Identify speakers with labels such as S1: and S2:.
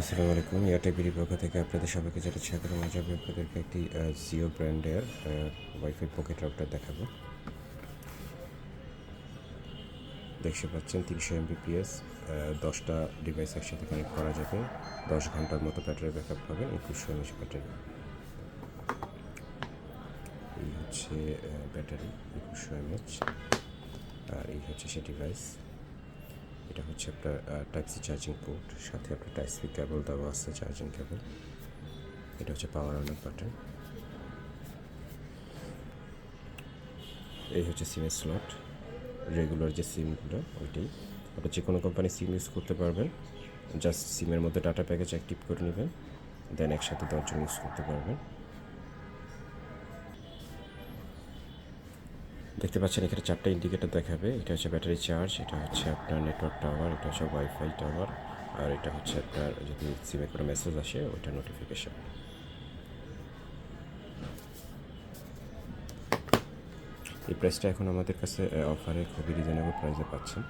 S1: আসসালামু আলাইকুম বিডি পক্ষ থেকে আপনাদের সবাইকে যেটা স্বাগত আজ আমি আপনাদেরকে একটি জিও ব্র্যান্ডের ওয়াইফাই পকেট রাউটার দেখাবো। দেখতে পাচ্ছেন তিনশো এমবিপিএস দশটা ডিভাইস একসাথে কানেক্ট করা যাবে। দশ ঘণ্টার মতো ব্যাটারি ব্যাক আপ পাবেন একুশশো এমএচ ব্যাটারি এই হচ্ছে ব্যাটারি একুশশো এমএচ আর এই হচ্ছে সে ডিভাইস এটা হচ্ছে আপনার টাইপ সি চার্জিং পোর্ট সাথে আপনার টাইপ সি কেবল দেওয়া আছে চার্জিং কেবল এটা হচ্ছে পাওয়ার অন বাটন এই হচ্ছে সিমের স্লট রেগুলার যে সিমগুলো ওইটাই। আপনি যে কোনো কোম্পানি সিম ইউজ করতে পারবেন। জাস্ট সিমের মধ্যে ডাটা প্যাকেজ অ্যাক্টিভ করে নেবেন দেন একসাথে দশজন ইউজ করতে পারবেন। দেখতে পাচ্ছেন এখানে চারটা ইন্ডিকেটার দেখাবে। এটা হচ্ছে ব্যাটারি চার্জ এটা হচ্ছে আপনার নেটওয়ার্ক টাওয়ার এটা হচ্ছে ওয়াইফাই টাওয়ার আর এটা হচ্ছে আপনার যদি সিমে কোনো মেসেজ আসে, ওইটা নোটিফিকেশান এই প্রাইসটা এখন আমাদের কাছে অফারে খুবই রিজনেবল প্রাইসে পাচ্ছেন।